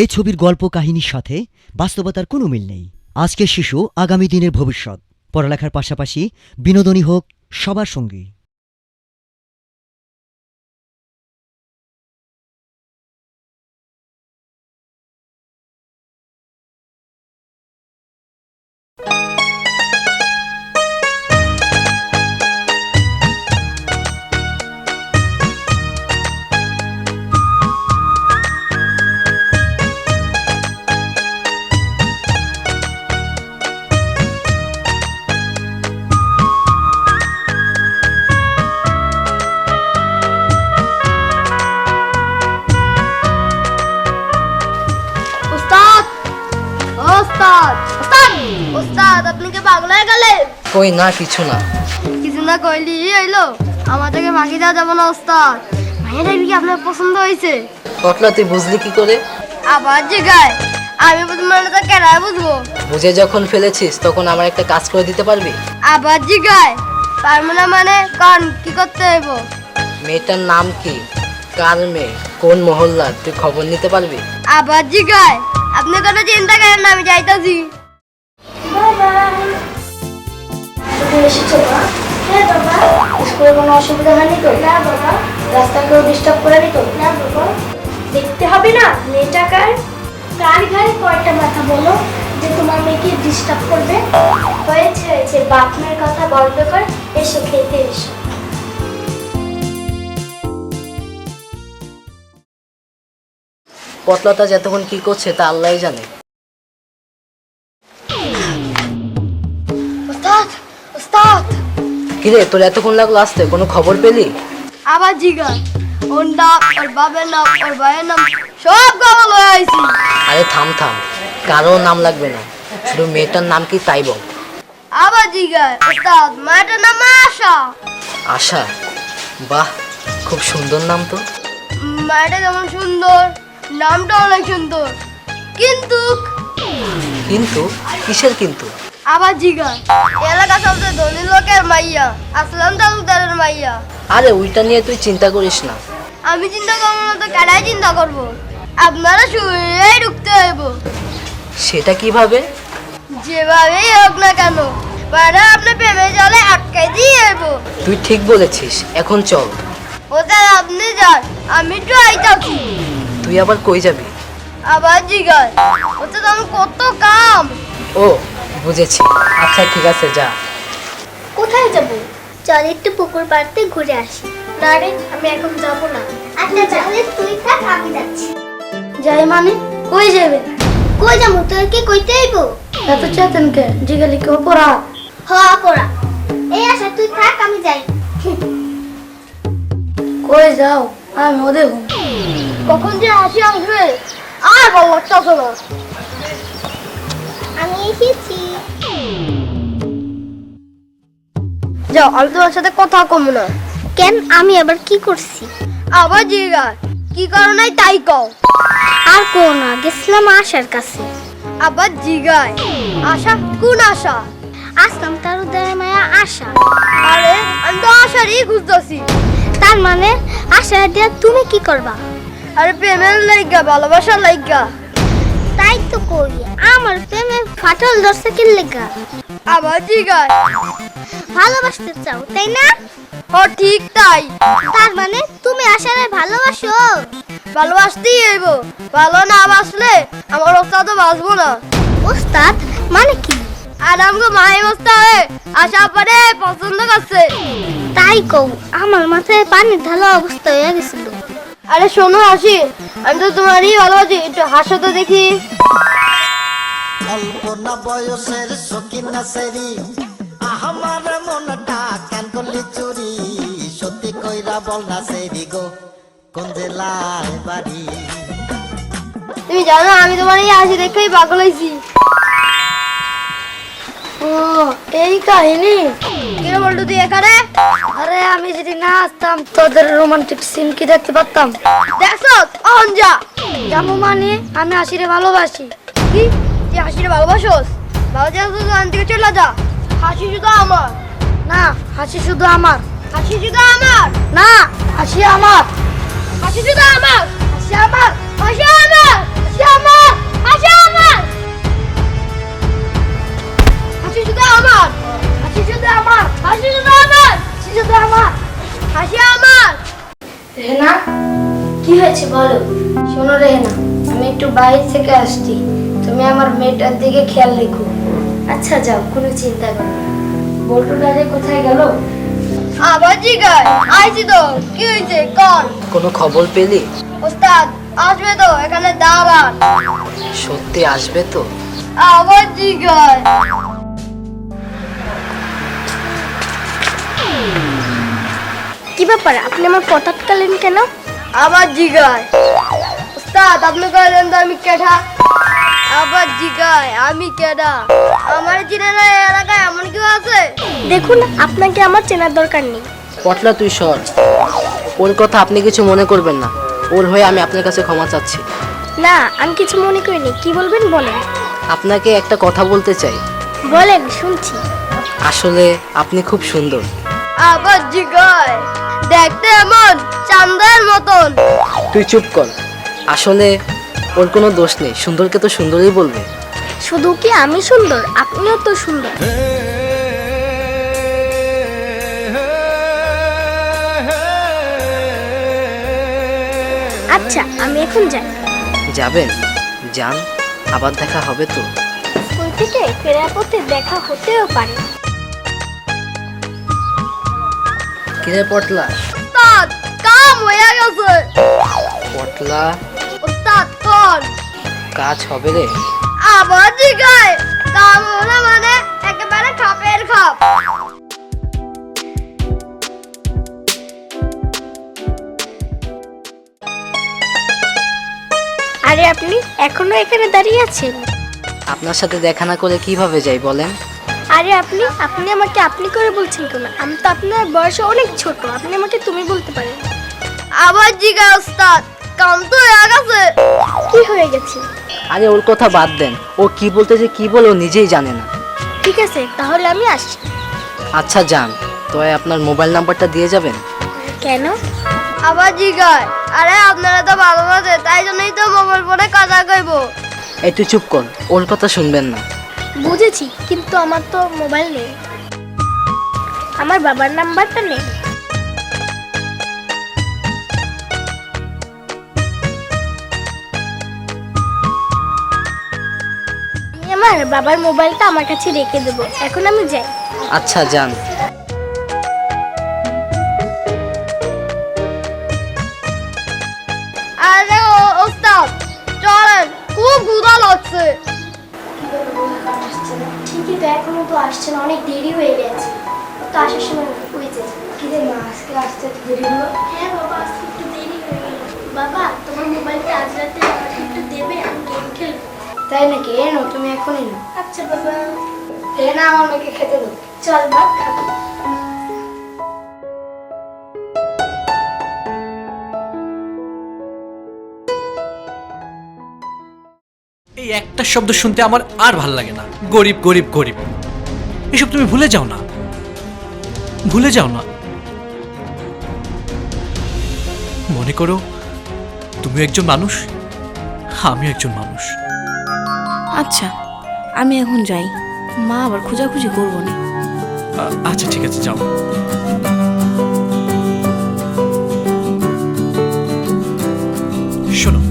এই ছবির গল্প কাহিনীর সাথে বাস্তবতার কোনো মিল নেই। আজকের শিশু আগামী দিনের ভবিষ্যৎ। পড়ালেখার পাশাপাশি বিনোদনী হোক, সবার সঙ্গী। কই না কিছু না। কিছু না কইলি হইল। আমাদেরকে ফাঁকি দেওয়া যাবে না উস্তাদ ভাইয়াটা কি আপনার পছন্দ হয়েছে। পটলা তুই বুঝলি কি করে? আবার জিগায় আমি বুঝব মানে তো কেনাই বুঝব? বুঝে যখন ফেলেছিস তখন আমার একটা কাজ করে দিতে পারবি? আবার জিগায় পারব না মানে কারণ কি করতে হইব? মেয়েটার নাম কি? কার মেয়ে? কোন মহল্লার তুই খবর নিতে পারবি? আবার জিগায় আপনি কোনো চিন্তা করেন না আমি যাইতাছি। তুমি এসেছ মা? হ্যাঁ বাবা। স্কুলে কোনো অসুবিধা হয়নি তো? না বাবা। রাস্তা কেউ ডিস্টার্ব করেনি তো? না বাবা। দেখতে হবে না? মেয়েটা কার? ঘাড়ে কয়টা মাথা বলো? যে তোমার মেয়েকে ডিস্টার্ব করবে? হয়েছে হয়েছে। বাপ মেয়ের কথা বন্ধ কর এসো খেতে এসো। পটলাটা যতক্ষণ কি করছে তা আল্লাহই জানে। কিরে তোর এতক্ষণ লাগল আসতে কোনো খবর পেলি? আবার জিগায় ওর নাম ওর বাবার নাম ওর ভাইয়ের নাম সব খবর লয়ে আইছি। আরে থাম থাম কারও নাম লাগবে না শুধু মেয়েটার নাম কি তাই বল। আবার জিগায় উস্তাদ মায়ের নাম আশা। আশা? বাহ খুব সুন্দর নাম তো। মায়েরটা যেমন সুন্দর নামটা অনেক সুন্দর। কিন্তু কিন্তু? কিসের কিন্তু? আবার জিগায় এলাকা সবচেয়ে ধনী লোকের মাইয়া আসলাম তালুকদারের মাইয়া। আরে ওইটা নিয়ে তুই চিন্তা করিস না। আমি চিন্তা করব না তো কেনাই চিন্তা করব? আপনারা শুয়েই ঢুকতে হইব। সেটা কীভাবে? যেভাবেই হোক না কেন মানে আপনি প্রেমে জলে আটকাই দিয়ে হইব। তুই ঠিক বলেছিস এখন চল। ওদের আপনি যান আমি একটু আইতাছি। তুই আবার কই যাবি? আবার জিগায় ওতে তো আমার কত কাম। ও বুঝেছি। আচ্ছা ঠিক আছে যা। কোথায় যাব? চল একটু পুকুর পাড়তে ঘুরে আসি। না রে আমি এখন যাব না। আচ্ছা তাহলে তুই থাক আমি যাচ্ছি। যাই মানে? কই যাবে? কই যাব? তোর কি কইতে আইব এত চেতন কে? জিগালি কেউ পড়া হ পড়া এই আশা তুই থাক আমি যাই। কই যাও? আমি ওদের কখন যে আসি আসবে আর লাগতেছে না আমি এসেছি। যাও আমি তোমার সাথে কথা কম না। কেন? আমি আবার কি করছি? আবার জিগায় কি কারণে তাই কও? আর কো না গেছিলাম আশার কাছে। আবার জিগায়। আশা? কোন আশা? আসলাম তার উদয় মায়া আশা। আরে আমি তো আশারই খুঁজতেছি। তার মানে আশা দিয়া তুমি কি করবা? আরে প্রেমের লাইগা ভালোবাসার লাইগা। তাই তো কই আমার প্রেমে ফাটল ধরছে কি লেগা? আবার জিগায় ভালোবাসতে চাও তাই না? ও ঠিক তাই। তার মানে তুমি আশারে ভালোবাসো? ভালোবাসতেই হইব। ভালো না বাসলে আমার ওস্তাদ তো বাঁচবো না। ওস্তাদ মানে কি? আর আমাকে মাই বস্তা হয়ে আশা পরে পছন্দ করছে। তাই কও আমার মাথায় পানি ঢালা অবস্থা হয়ে গেছিল। আরে শোনো হাসি আমি তো তোমারই ভালোবাসি একটু হাসো তো দেখি। কল্পনা বয়সের সকিনা সেরি আমার মনটা কেন করলি চুরি। সত্যি কইরা বল না সেরি গো কোন জেলায় বাড়ি? তুমি জানো আমি তোমার এই হাসি দেখেই পাগল হয়েছি। এই কাহিনী? কিরে বলতো তুই এখানে? আরে আমি যদি না আসতাম তোদের রোমান্টিক সিন কি দেখতে পারতাম? দেখছ? যা। যেমন মানে আমি হাসিরে ভালোবাসি। কি? তুই হাসিরে ভালোবাসোস? ভালোবাসা তো আন থেকে চলে যা। হাসি শুধু আমার। না হাসি শুধু আমার। হাসি শুধু আমার? না হাসি আমার। হাসি শুধু আমার। হাসি আমার? হাসি আমার? হাসি আমার? আমার। হাসি আমার। হাসি কি হয়েছে বলো? শোনো রেহেনা আমি একটু বাইরে থেকে আসছি। তুমি আমার মেয়েটার দিকে খেয়াল রেখো। আচ্ছা যাও কোনো চিন্তা করো বল্টু দাদা কোথায় গেল? আবার জিগার আইছি তো কি হয়েছে? কর। কোনো খবর পেলি? ওস্তাদ আসবে তো এখানে দাঁড়ান। সত্যি আসবে তো? আবার জিগায় কি ব্যাপার? আপনি আমার পটাত কালেন কেন? আবার জিগায়। ওস্তাদ আপনি কইলেন তো আমি কেঠা আবার জিগায় আমি কেডা? আমার চিনে না এলাকায় এমন কেউ আছে? দেখুন আপনাকে আমার চেনার দরকার নেই। পটলা তুই সর। ওর কথা আপনি কিছু মনে করবেন না। ওর হয়ে আমি আপনার কাছে ক্ষমা চাচ্ছি। না আমি কিছু মনে করিনি। কি বলবেন বলেন। আপনাকে একটা কথা বলতে চাই। বলেন শুনছি। আসলে আপনি খুব সুন্দর। আবার জিগায় দেখতে এমন চান্দের মতন। তুই চুপ কর। আসলে ওর কোনো দোষ নেই। সুন্দরকে তো সুন্দরই বলবে। শুধু কি আমি সুন্দর? আপনিও তো সুন্দর। আচ্ছা আমি এখন যাই। যাবেন? যান। আবার দেখা হবে তো। স্কুল থেকে ফেরার পথে দেখা হতেও পারে। কিরে পটলা? ওস্তাদ কাম হয়ে গেছে। পটলা? ওস্তাদ কর কাজ হবে রে। আবার জিগায়। কাম হলো মানে একেবারে খাপের খাপ। আরে আপনি এখনও এখানে দাঁড়িয়ে আছেন? আপনার সাথে দেখা না করে কীভাবে যাই বলেন? আরে আপনি আপনি আমাকে আপনি করে বলছেন কেন? আমি তো আপনার বয়স অনেক ছোট আপনি আমাকে তুমি বলতে পারেন। আবার জিগায় ওস্তাদ কাম তো হয়ে গেছে কি হয়ে গেছে? আরে ওর কথা বাদ দেন ও কি বলতেছে কি বলে ও নিজেই জানে না। ঠিক আছে তাহলে আমি আসছি। আচ্ছা যান তো আপনার মোবাইল নাম্বারটা দিয়ে যাবেন? কেন? আবার জিগায় আরে আপনারা তো ভালোবাসে তাই জন্যই তো মোবাইল ফোনে কথা কইবো। এই তুই চুপ কর ওর কথা শুনবেন না। বুঝেছি, কিন্তু আমার তো মোবাইল নেই। আমার বাবার নাম্বারটা নেই। আমি আমার বাবার মোবাইলটা আমার কাছে রেখে দেবো। এখন আমি যাই। আচ্ছা যান। এখনও তো আসছে না অনেক দেরি হয়ে গেছে। তো আসার সময় হয়েছে কি রে মা আজকে আসতে এত দেরি হলো? হ্যাঁ বাবা আজকে একটু দেরি হয়ে গেল। বাবা তোমার মোবাইলটা আজ রাতে আমাকে একটু দেবে আমি গেম খেলব। তাই নাকি? এনো তুমি এখন এনো আচ্ছা বাবা। এ না আমার মেয়েকে খেতে দাও। চল বাবা খাব। একটা শব্দ শুনতে আমার আর ভালো লাগে না। গরিব গরিব গরিব। এসব তুমি ভুলে যাও না। ভুলে যাও না। মনে করো তুমি একজন মানুষ আমি একজন মানুষ। আচ্ছা আমি এখন যাই। মা আবার খোঁজাখুঁজি করব না। আচ্ছা ঠিক আছে যাও। শোনো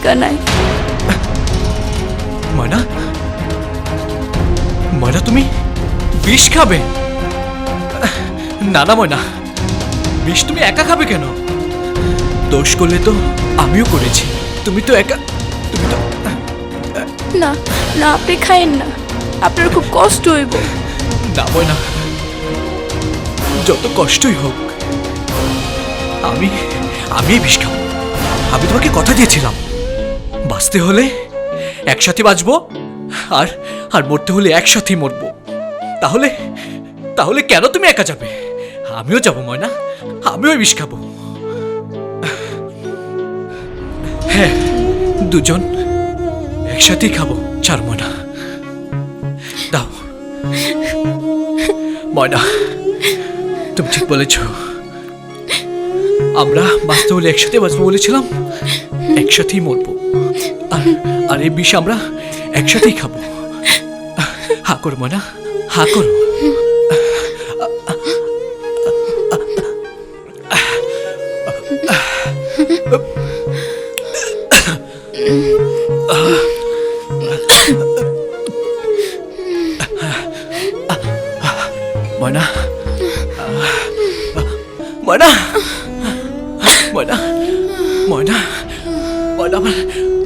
ঠিকানায় ময়না ময়না তুমি বিষ খাবে? না না ময়না বিষ তুমি একা খাবে কেন? দোষ করলে তো আমিও করেছি। তুমি তো একা তুমি তো না না আপনি খাইন না। আপনার খুব কষ্ট হইব। না না যত কষ্টই হোক আমি আমি বিষ খাব। আমি তোমাকে কথা দিয়েছিলাম। বাঁচতে হলে একসাথে বাঁচবো আর আর মরতে হলে একসাথেই মরবো। তাহলে তাহলে কেন তুমি একা যাবে? আমিও যাব, ময়না। আমিও বিষ খাব। হ্যাঁ দুজন একসাথেই খাব। চার ময়না। দাও। ময়না, তুমি ঠিক বলেছ। আমরা বাঁচতে হলে একসাথে বাঁচবো বলেছিলাম, একসাথেই মরবো। আর এই বিষ আমরা একসাথেই খাব। হা করো ময়না হা করো। ময়না ময়না ময়না ময়না ময়না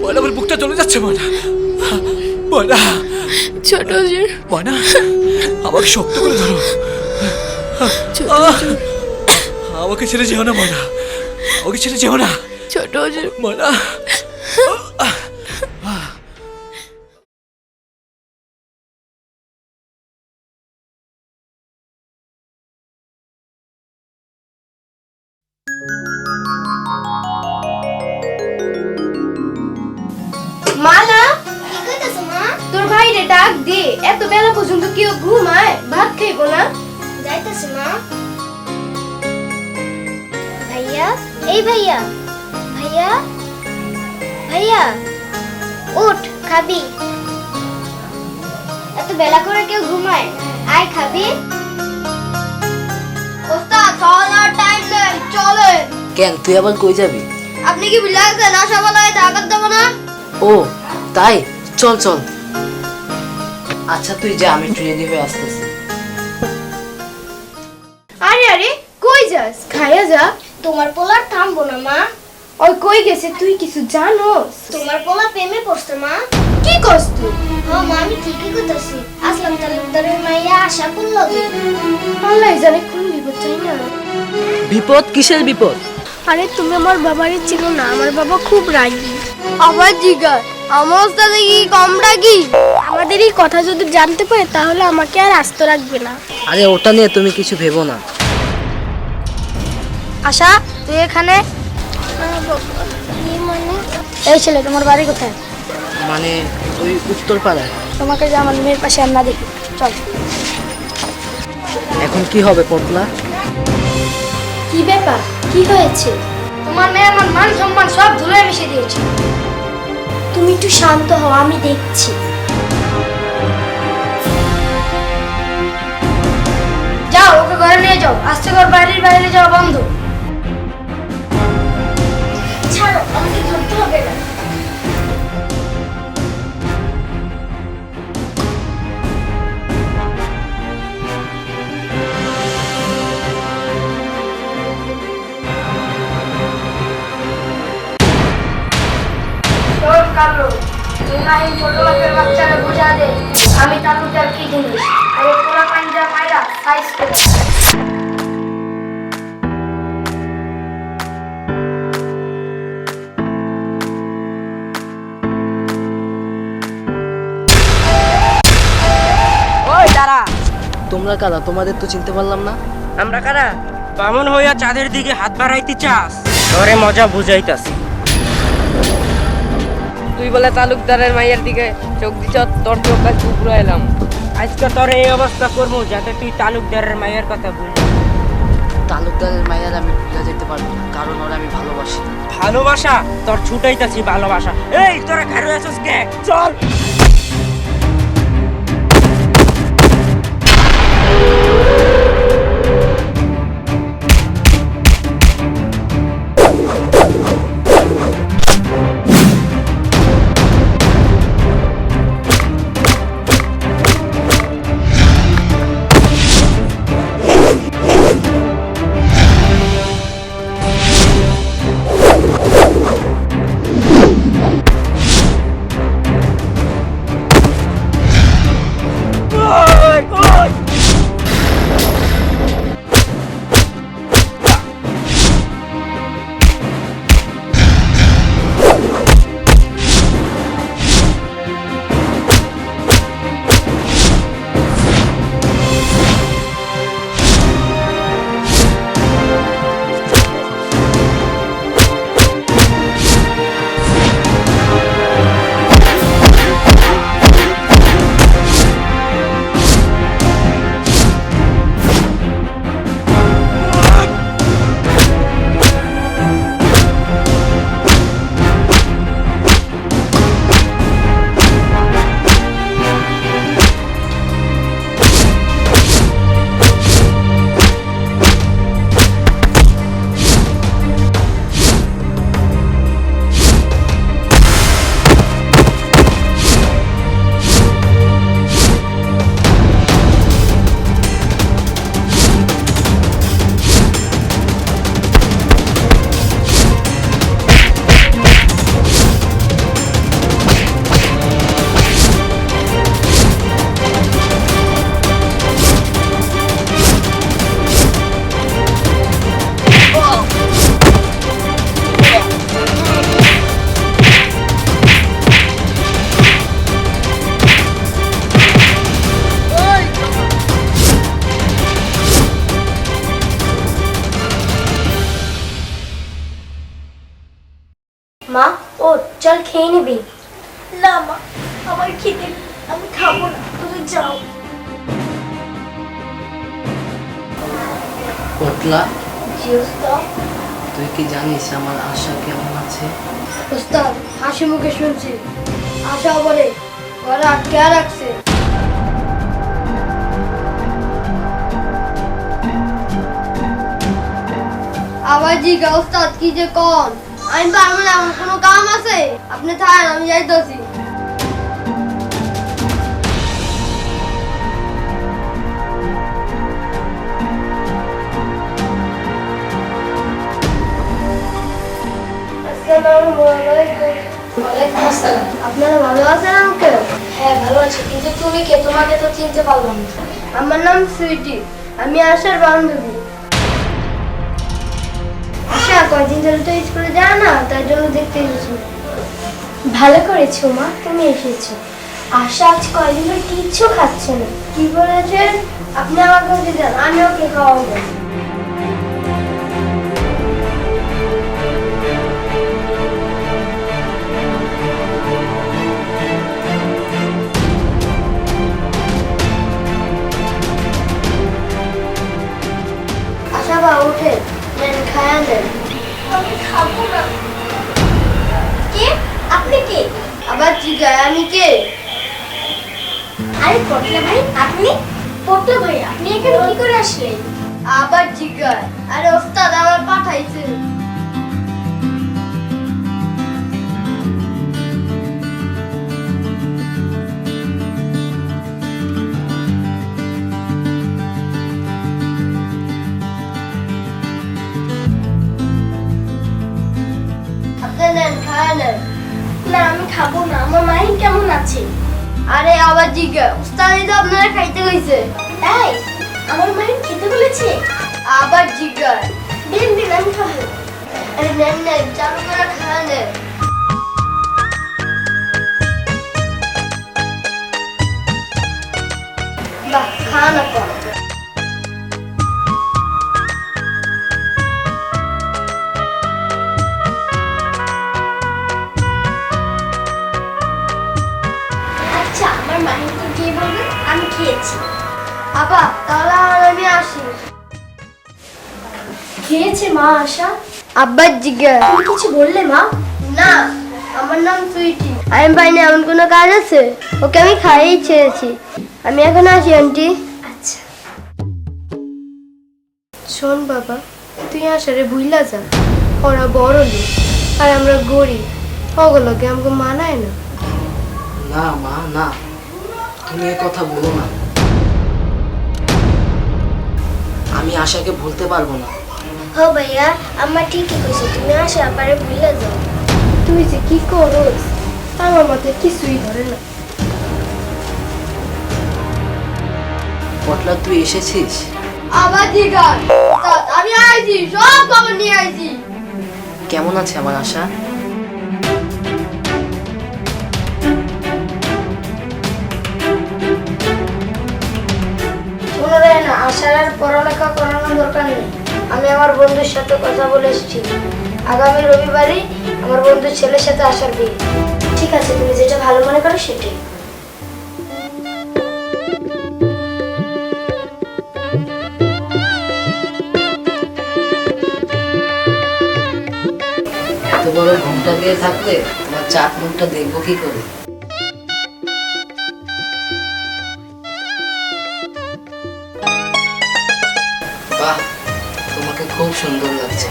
ময়না আমার বুকটা চলে যাচ্ছে মনা মনা ছোট যে। ময়না আমাকে শক্ত করে ধরো। আমাকে ছেড়ে যেও না মনা আমাকে ছেড়ে যেও না। ছোট যে। ময়না ভাইরে ডাক দে এত বেলা পর্যন্ত কেউ ঘুমায়? ভাত খাইবো না? যাইতাছি মা। ভাইয়া এই ভাইয়া। ভাইয়া ভাইয়া উঠ খাবি। এত বেলা করে কেউ ঘুমায়? আয় খাবি। ওস্তাদ খাওয়ার টাইম নেই চলে। কেন তুই আবার কই যাবি? আপনি কি বিলাসেন আশা বলায় টাকার দেবো না? ও তাই? চল চল। আচ্ছা তুই যা আমি একটু রেডি হয়ে আসতেছি। আরে আরে কই যাস? খাইয়া যা। তোমার পোলার থামবো না মা। ওই কই গেছে তুই কিছু জানোস? তোমার পোলা প্রেমে পড়ছে মা। কি করছ তুই? হ মা আমি ঠিকই কইতাছি আসলাম তালুকদারের মাইয়া আশা করল আল্লাহ জানে কোন বিপদ চাই না। বিপদ? কিসের বিপদ? আরে তুমি আমার বাবারে চিনো না আমার বাবা খুব রাগী। আবার জিগার আমার ওস্তাদে কি? আমাদের এই কথা যদি জানতে পারে তাহলে আমাকে আর আস্ত রাখবে না। আরে ওটা নিয়ে তুমি কিছু ভেবো না। আশা তুই এখানে? এই ছেলে তোমার বাড়ি কোথায়? মানে ওই উত্তর পাড়ায় তোমাকে যে আমার মেয়ের পাশে আমরা দেখি। চল। এখন কি হবে পটলা? কি ব্যাপার? কি হয়েছে? তোমার মেয়ে আমার মান সম্মান সব ধুলে মিশে দিয়েছে। তুমি একটু শান্ত হও, আমি দেখছি। যাও, ওকে ঘরে নিয়ে যাও। আস্তে ঘর বাড়ির বাইরে যাও বন্ধ। তুই ছোট লোকের বাচ্চাকে বুঝা দে আমি তালুকদার কি জিনিস? আর এই পোলা পাঞ্জা মাইরা সাইজ করে। ওই দাঁড়া। তোমরা কারা? তোমাদের তো চিনতে পারলাম না। আমরা কারা? বামন হইয়া চাঁদের দিকে হাত বাড়াইতে চাস? ঘরে মজা বুঝাইতাছি। তুই বলে তালুকদারের মাইয়ের দিকে চোখ দিছ তোর চোখ গাছ উপরে এলাম। আজকে তোর এই অবস্থা করব যাতে তুই তালুকদারের মাইয়ের কথা বলি তালুকদারের মায়ের আমি ভুলে যেতে পারব না কারণ ওরা আমি ভালোবাসি। ভালোবাসা? তোর ছুটাইতাছি ভালোবাসা। এই তোরা ঘরে আছিস কে? চল! খেয়ে নিবি। না মা আমার খিদে আমি খাব না তুমি যাও। পটলা? জি তুই কি জানিস আমার আশা কেমন আছে? ওস্তাদ হাসি মুখে শুনছি। আশা বলে ঘরে আটকে রাখছে। আবার জি ওস্তাদ কি যে কন? আমি পারব না আমার কোনো কাম আছে। আপনি থাকেন আমি যাইতেছি। আপনারা ভালো আছেন আঙ্কেল হ্যাঁ ভালো আছি কিন্তু তুমি কে? তোমাকে তো চিনতে পারলাম না। আমার নাম সুইটি। আমি আশার বান্ধবী। আশা কয়দিন ধরে তো স্কুলে না তার জন্য দেখতে এসেছি। ভালো করেছ মা তুমি এসেছ। আশা আজ কয়দিন ধরে কিচ্ছু খাচ্ছে না। কি বলেছেন? আপনি আমাকে ওকে দেন আমি ওকে খাওয়াবো। আশা বা উঠে দেন খায়া দেন। আমি খাব কে? আপনি কে? আবার জিগায় আমি কে? আরে পটলা ভাই, আপনি? পটলা ভাই, আপনি এখানে কি করে আসলেন? আবার জিগায়। আরে ওস্তাদ, আমার পাঠাইছে আছে আরে আবার জিজ্ঞা উস্তাদি তো আপনারা খাইতে কইছে তাই আমার মায়ের খেতে বলেছে। আবার জিজ্ঞা দিন দিন আমি খাব। আরে নেন নেন চালু করে খাওয়া নেন। বাহ খাওয়া না আমি খেয়েছি তাহলে আর আমি আসি। খেয়েছে মা আশা? আব্বার জিজ্ঞা তুমি কিছু বললে মা? না আমার নাম সুইটি আমি পাইনি এমন কোনো কাজ আছে? ওকে আমি খাইয়েই ছেড়েছি আমি এখন আসি আন্টি। আচ্ছা। শোন বাবা তুই আসারে ভুইলা যা। ওরা বড় লোক আর আমরা গরিব। ওগুলোকে আমাকে মানায় না। না মা না। তুমি এ কথা বলো না। আমি আশাকে ভুলতে পারব না। হো ভাইয়া আমার ঠিকই কইছে তুমি আসো আপারে ভুলে যাও। তুই যে কি করস আমার মাথায় কিছুই ধরে না। পটলা তুই এসেছিস? আবার জিগান আমি আইছি সব খবর নিয়ে আইছি। কেমন আছে আমার আশা? আর পড়ালেখা করানোর দরকার নেই। আমি আমার বন্ধুর সাথে কথা বলে এসেছি। আগামী রবিবারই আমার বন্ধুর ছেলের সাথে আসার বিয়ে ঠিক আছে, তুমি যেটা ভালো মনে করো সেটাই। এত বড় ঘুমটা দিয়ে থাকলে তোমার চাট মুখটা দেখব কি করে? বাহ তোমাকে খুব সুন্দর লাগছে।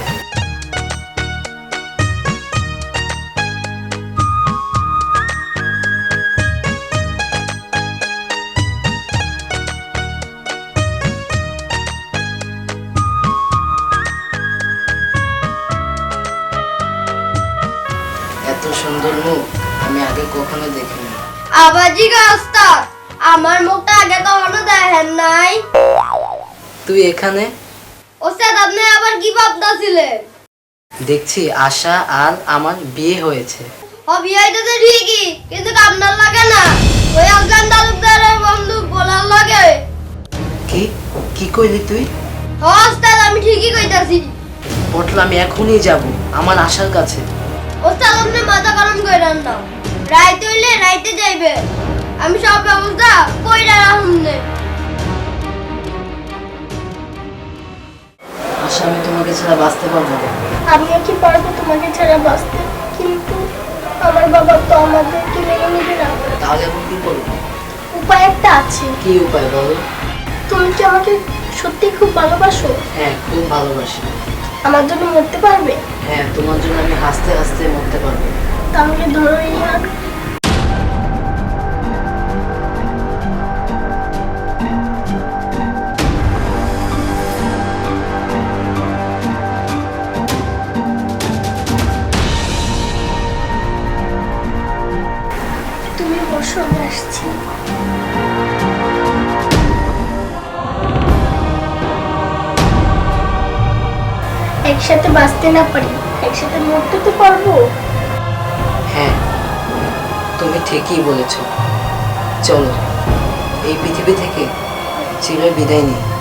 এত সুন্দর মুখ আমি আগে কখনো দেখিনি। আবার জিগা আমার মুখটা আগে কখনো দেখেন নাই। তুই এখানে? আপনি আবার কি ভাবতেছিলেন? দেখছি আশা আর আমার বিয়ে হয়েছে। হবি হইতেছে ঠিকই কিন্তু আপনার লাগে না। ওই আফগান তালুকদারের বন্ধু বলার লাগে। কি? কি কইলি তুই? হ ওস্তাদ আমি ঠিকই কইতাছি। পটল আমি এখনই যাব আমার আশার কাছে। ওস্তাদ আপনি মাথা গরম কইরান না। রাইত হইলে রাইতে যাইবে। আমি সব ব্যবস্থা কইরা রাখুন আশা আমি তোমাকে ছাড়া বাঁচতে পারব না। আমিও কি পারব তোমাকে ছাড়া বাঁচতে? কিন্তু আমার বাবা তো আমাদেরকে মেনে নেবে না। তাহলে এখন কি করব? উপায় একটা আছে। কি উপায় বলো? তুমি কি আমাকে সত্যি খুব ভালোবাসো? হ্যাঁ খুব ভালোবাসি। আমার জন্য মরতে পারবে? হ্যাঁ তোমার জন্য আমি হাসতে হাসতে মরতে পারব। তাহলে ধরো এই আমি আসছি। একসাথে বাঁচতে না পারি, একসাথে মরতে তো পারব। হ্যাঁ তুমি ঠিকই বলেছ। চলো, এই পৃথিবী থেকে চির বিদায় নিই।